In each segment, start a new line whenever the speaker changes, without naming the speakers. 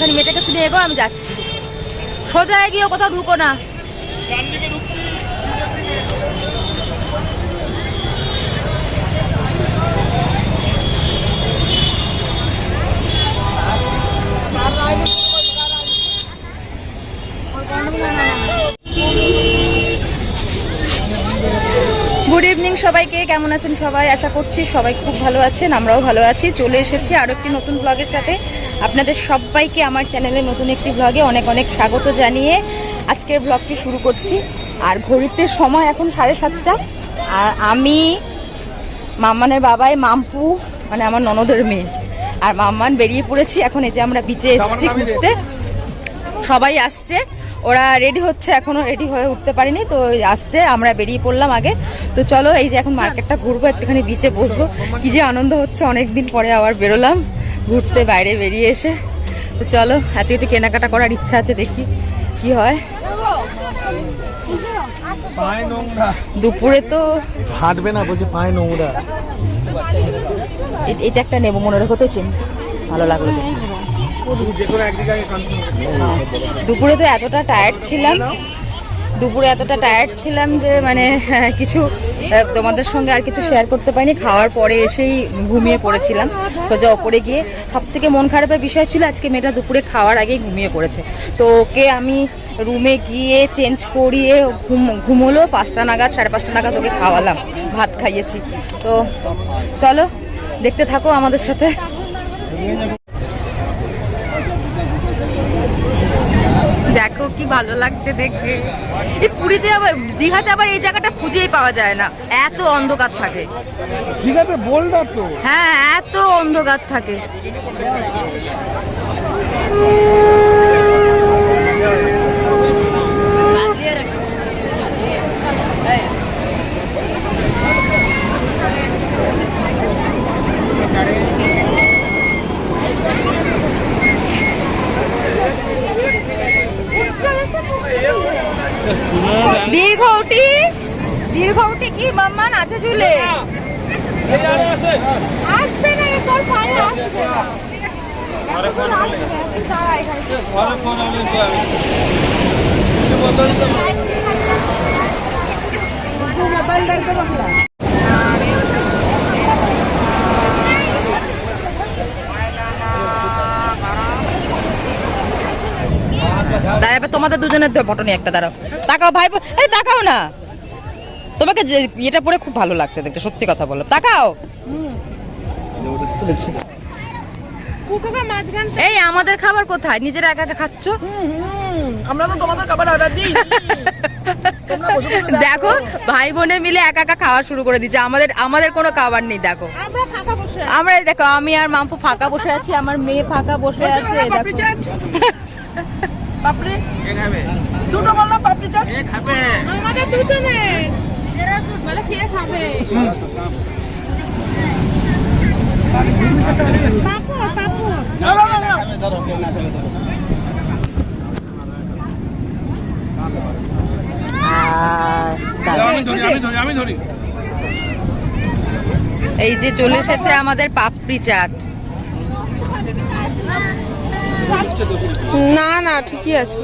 একটুখানি মেয়েটাকে শুনে এগো, আমি যাচ্ছি। সোজা এগিয়ে কোথাও ঢুকো না। গুড ইভিনিং সবাইকে, কেমন আছেন সবাই? আশা করছি সবাই খুব ভালো আছেন, আমরাও ভালো আছি। চলে এসেছি আরও একটি নতুন ব্লগের সাথে। আপনাদের সবাইকে আমার চ্যানেলে নতুন একটি ব্লগে অনেক অনেক স্বাগত জানিয়ে আজকের ব্লগটি শুরু করছি। আর ঘড়িতে সময় এখন সাড়ে সাতটা। আর আমি মাম্মানের বাবাই মাম্পু মানে আমার ননদের মেয়ে। আর মাম্মান বেরিয়ে পড়েছি এখন এই যে আমরা বিচে এসেছি ঘুরতে। সবাই আসছে। ওরা রেডি হচ্ছে এখনও রেডি হয়ে উঠতে পারিনি তো আসছে আমরা বেরিয়ে পড়লাম আগে। তো চলো এই যে এখন মার্কেটটা ঘুরবো একটুখানি বিচে বসবো। কি যে আনন্দ হচ্ছে অনেক দিন পরে আবার বেরোলাম। ঘুরতে বাইরে বেরিয়ে এসে। তো চলো আজকে একটু কেনাকাটা করার ইচ্ছা আছে দেখি কি হয়। দুপুরে তো
হাঁটবে না বলছে পায়ে নোংরা।
এটা একটা নেব মনে রেখো তো চিন্তা ভালো লাগল দুপুরে তো এতটা টায়ার্ড ছিলাম। দুপুরে এতটা টায়ার্ড ছিলাম যে মানে হ্যাঁ, কিছু তোমাদের সঙ্গে আর কিছু শেয়ার করতে পারিনি। খাওয়ার পরে এসেই ঘুমিয়ে পড়েছিলাম। সোজা ওপরে গিয়ে সব থেকে মন খারাপের বিষয় ছিল, আজকে মেয়েটা দুপুরে খাওয়ার আগেই ঘুমিয়ে পড়েছে। তো ওকে আমি রুমে গিয়ে চেঞ্জ করিয়ে ঘুম, ঘুমোলো, পাঁচটা নাগাদ, সাড়ে পাঁচটা নাগাদ ওকে খাওয়ালাম। ভাত খাইয়েছি। তো চলো, দেখতে থাকো আমাদের সাথে। দেখো কি ভালো লাগছে দেখে। এই পুরীতে আবার দীঘাতে আবার এই জায়গাটা খুঁজেই পাওয়া যায় না। এত অন্ধকার থাকে।
দীঘাতে বোল্ডার তো।
হ্যাঁ এত অন্ধকার থাকে। দীর্ঘটি দীর্ঘটি কি মাম্মান আছে চুলে? আসবে না তোর পায়ে আসবে। না এবার তোমাদের দুজনের পটনি একটা দাঁড়াও। তাকাও ভাই বোন- এই তাকাও না। তোমাকে যে এটা পরে খুব ভালো লাগছে দেখতে সত্যি কথা বলো। তাকাও। তুলেছি এই আমাদের খাবার কোথায়? নিজের একা একা খাচ্ছ?
আমরা তো তোমাদের খাবার অর্ডার দিই
দেখো ভাই বোনে মিলে একা একা খাওয়া শুরু করে দিচ্ছে। আমাদের আমাদের কোনো খাবার নেই দেখো।
আমরা ফাঁকা বসে
আমরা এই দেখো আমি আর মাম্পু ফাঁকা বসে আছি আমার মেয়ে ফাঁকা বসে আছে দেখো।
পাপড়ি? দুটো বলল পাপড়ি চাট আমাদের দুজনে এরা দুধ বলে কে খাবে? পাপড় পাপড়।
ধরি ধরি।
এই যে চলে এসেছে আমাদের পাপড়ি চাট।
না না ঠিকই আছে।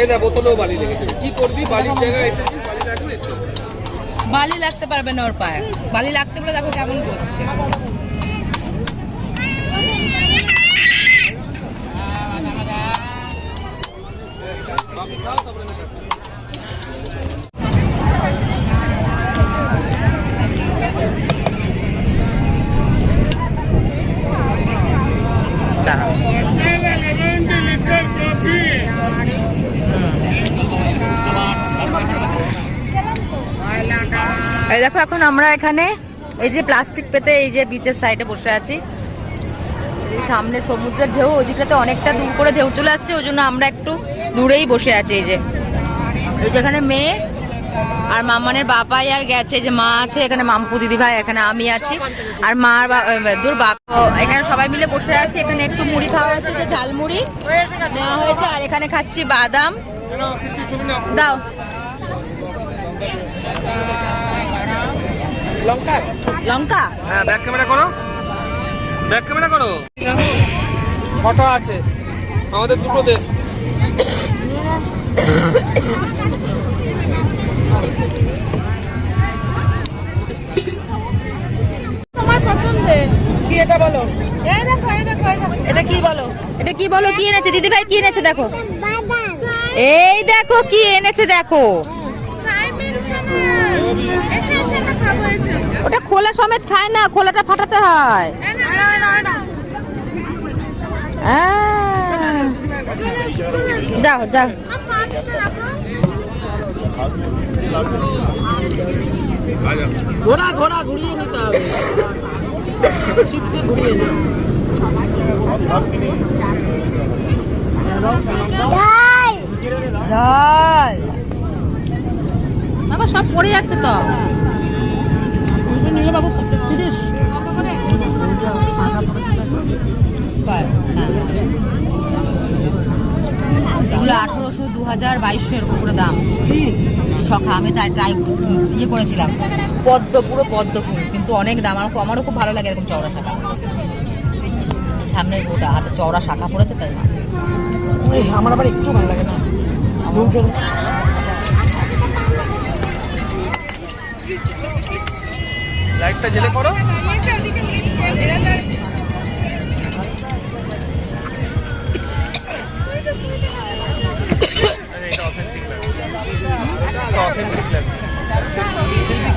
এই না বোতলেও বালি লেগেছে। কি করবি? বালির জায়গায় এসেছিস বালি
বালি লাগতে পারবে না ওর পায়ে। বালি লাগতে বলে দেখো কেমন করছে। এই দেখো এখন আমরা এখানে এই যে প্লাস্টিক পেতে এই যে বিচের সাইডে বসে আছি। সামনে সমুদ্রের ঢেউ, ওইদিকটাতে অনেকটা দূর করে ঢেউ চলে আসছে, ওই জন্য আমরা একটু দূরেই বসে আছি এই যে। এই যে এখানে মেয়ে আর মামানের বাবাই আর গেছে যে মা আছে, এখানে মামপু দিদি ভাই, এখানে আমি আছি। আর মার দূর বাপ এখানে সবাই মিলে বসে আছি, এখানে একটু মুড়ি খাওয়া হচ্ছে, যে ঝালমুড়ি নেওয়া হয়েছে, আর এখানে খাচ্ছি বাদাম। দাও।
লঙ্কা?
লঙ্কা?
হ্যাঁ ব্যাক ক্যামেরা করো। ব্যাক ক্যামেরা করো। ছটা আছে। আমাদের দুটো দে।
কি এটা বলো? এই দেখো এই দেখো এই দেখো। এটা কি বলো?
এটা কি বলো? কি এনেছে? দিদি ভাই কি এনেছে দেখো? এই দেখো কি এনেছে দেখো। ওটা খোলা সমেত খায় না খোলাটা ফাটাতে হয়। আহ। যাও যাও।
ঘোড়া ঘোড়া ঘুরিয়ে নিতে হবে। ছিপকে ঘুরিয়ে নিতে
জল বাবা সব পড়ে যাচ্ছে তো। এগুলো আঠেরোশো দু হাজার বাইশশো এরকম করে দাম। শখা আমি তাই ট্রাই ইয়ে করেছিলাম। পদ্ম পুরো পদ্ম ফুল কিন্তু অনেক দাম। আমার আমারও খুব ভালো লাগে এরকম চওড়া শাখা। সামনের গোটা হাতে চওড়া শাখা পড়েছে তাই না?
আমার আবার একটু ভালো লাগে না।
লাইটটা জেলে করো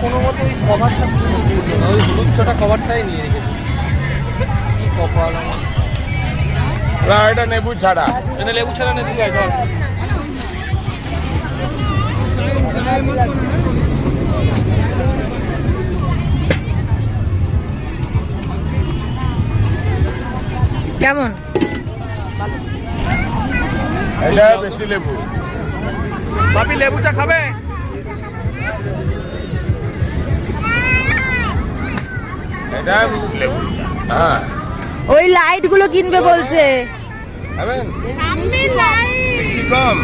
কোনো মতে ওই কভারটা ওই হলুদ ছোটা কভারটাই নিয়ে রেখেছে কি কপাল
না এটা নেবু ছাড়া।
এটা লেবু ছাড়া
কেমন?
এটা বেশি লেবু।
বাপি লেবু চা খাবে?
এটা লেবু হ্যাঁ।
ওই লাইটগুলো কিনবে বলছে।
খাবেন? কম।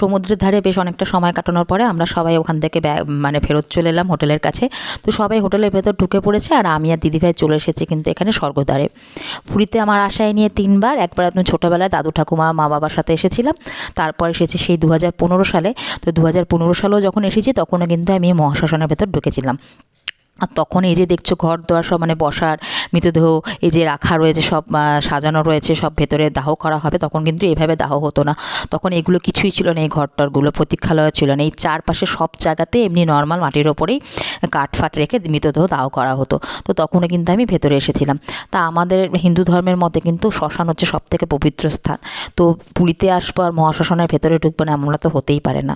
সমুদ্রের ধারে বেশ অনেকটা সময় কাটানোর পরে আমরা সবাই ওখান থেকে মানে ফেরত চলে এলাম হোটেলের কাছে। তো সবাই হোটেলের ভেতর ঢুকে পড়েছে আর আমি আর দিদিভাই চলে এসেছি কিন্তু এখানে স্বর্গদ্বারে। পুরীতে আমার আশায় নিয়ে তিনবার, একবার আমি ছোটোবেলায় দাদু ঠাকুমা, মা বাবার সাথে এসেছিলাম, তারপর এসেছি সেই দু হাজার পনেরো সালে। তো দু হাজার পনেরো সালেও যখন এসেছি তখনও কিন্তু আমি মহাশ্মশানের ভেতর ঢুকেছিলাম। আর তখন এই যে দেখছ ঘর দোয়ার সব মানে বসার, মৃতদেহ এই যে রাখা রয়েছে, সব সাজানো রয়েছে, সব ভেতরে দাহ করা হবে, তখন কিন্তু এভাবে দাহ হতো না। তখন এগুলো কিছুই ছিল না এই ঘর ঘরটরগুলো প্রতীক্ষালয় ছিল না। এই চারপাশে সব জায়গাতে এমনি নর্মাল মাটির ওপরেই কাঠ ফাট রেখে মৃতদেহ দাহ করা হতো। তো তখনও কিন্তু আমি ভেতরে এসেছিলাম। তা আমাদের হিন্দু ধর্মের মতে কিন্তু শ্মশান হচ্ছে সব থেকে পবিত্র স্থান। তো পুরীতে আসব আর মহাশ্মশানের ভেতরে ঢুকবো না, এমনটা তো হতেই পারে না।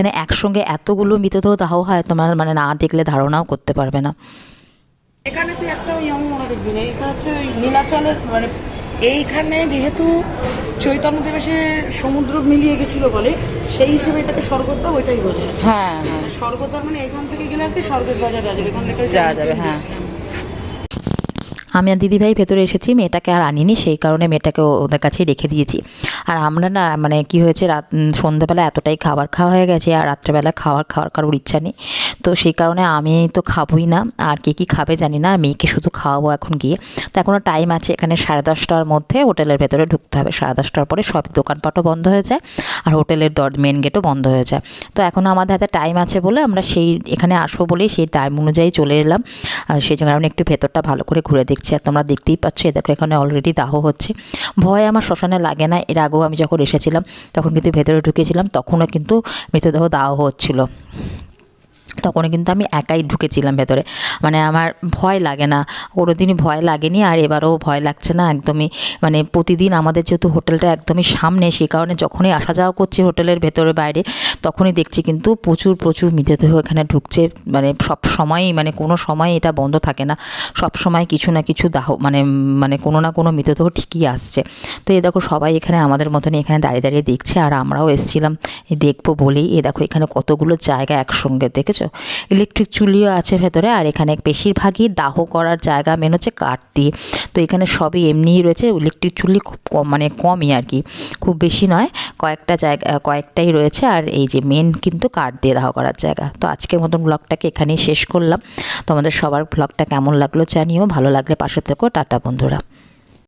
এখানে একসঙ্গে এতগুলো মৃতদেহ দাহ হয় তোমার মানে না দেখলে ধারণাও করতে পারবে না।
এখানে তুই একটা ইয়ং মনে দেখবি না এটা হচ্ছে নীলাচলের মানে এইখানে যেহেতু চৈতন্যদেব এসে সমুদ্র মিলিয়ে গেছিল বলে সেই হিসেবে এটাকে স্বর্গদ্বার ওইটাই বলে।
হ্যাঁ হ্যাঁ।
স্বর্গদ্বার মানে এখান থেকে গেলে আর কি স্বর্গের বাজার যাবে এখান থেকে
যাওয়া যাবে, হ্যাঁ।
আমি আর দিদিভাই ভেতরে এসেছি, মেয়েটাকে আর আনিনি, সেই কারণে মেয়েটাকে ওদের কাছেই রেখে দিয়েছি। আর আমরা না মানে কি হয়েছে, রাত সন্ধ্যাবেলা এতটাই খাবার খাওয়া হয়ে গেছে, আর রাত্রেবেলা খাওয়ার খাওয়ার কারোর ইচ্ছা নেই। তো সেই কারণে আমি তো খাবোই না, আর কে কী খাবে জানি না, আর মেয়েকে শুধু খাওয়াবো এখন গিয়ে। তো এখনও টাইম আছে, এখানে সাড়ে দশটার মধ্যে হোটেলের ভেতরে ঢুকতে হবে। সাড়ে দশটার পরে সব দোকানপাটও বন্ধ হয়ে যায়, আর হোটেলের দর মেন গেটও বন্ধ হয়ে যায়। তো এখনও আমাদের হাতে টাইম আছে বলে আমরা সেই, এখানে আসব বলেই সেই টাইম অনুযায়ী চলে এলাম। সেই কারণে একটু ভেতরটা ভালো করে ঘুরে দেখছি আর তোমরা দেখতেই পাচ্ছ, এ দেখো এখানে অলরেডি দাহ হচ্ছে। ভয় আমার শ্মশানে লাগে না, এর আগেও আমি যখন এসেছিলাম, তখন কিন্তু ভেতরে ঢুকেছিলাম, তখনও কিন্তু মৃতদেহ দাহ হচ্ছিল। তখনও কিন্তু আমি একাই ঢুকেছিলাম ভেতরে। মানে আমার ভয় লাগে না কোনো দিনই ভয় লাগেনি আর এবারও ভয় লাগছে না একদমই। মানে প্রতিদিন আমাদের যেহেতু হোটেলটা একদমই সামনে, সেই কারণে যখনই আসা যাওয়া করছি হোটেলের ভেতরে বাইরে, তখনই দেখছি কিন্তু প্রচুর প্রচুর মৃতদেহ এখানে ঢুকছে। মানে সব সময়ই মানে কোনো সময় এটা বন্ধ থাকে না। সব সময় কিছু না কিছু দাহ মানে মানে কোনো না কোনো মৃতদেহ ঠিকই আসছে। তো এ দেখো সবাই এখানে আমাদের মতনই এখানে দাঁড়িয়ে দাঁড়িয়ে দেখছে আর আমরাও এসেছিলাম। দেখব বলেই এ দেখো এখানে কতগুলো জায়গা একসঙ্গে। দেখেছ? পেরেছ ইলেকট্রিক চুলিও আছে ভেতরে, আর এখানে বেশিরভাগই দাহ করার জায়গা মেন হচ্ছে কাঠ দিয়ে তো এখানে সবই এমনিই রয়েছে, ইলেকট্রিক চুলি খুব কম মানে কমই আর কি। খুব বেশি নয়, কয়েকটা জায়গা, কয়েকটাই রয়েছে, আর এই যে মেন কিন্তু কাঠ দিয়ে দাহ করার জায়গা। তো আজকের মতন ব্লগটাকে এখানেই শেষ করলাম। তোমাদের সবার ব্লগটা কেমন লাগল জানিও, ভালো লাগলে পাশে থেকো, টাটা বন্ধুরা।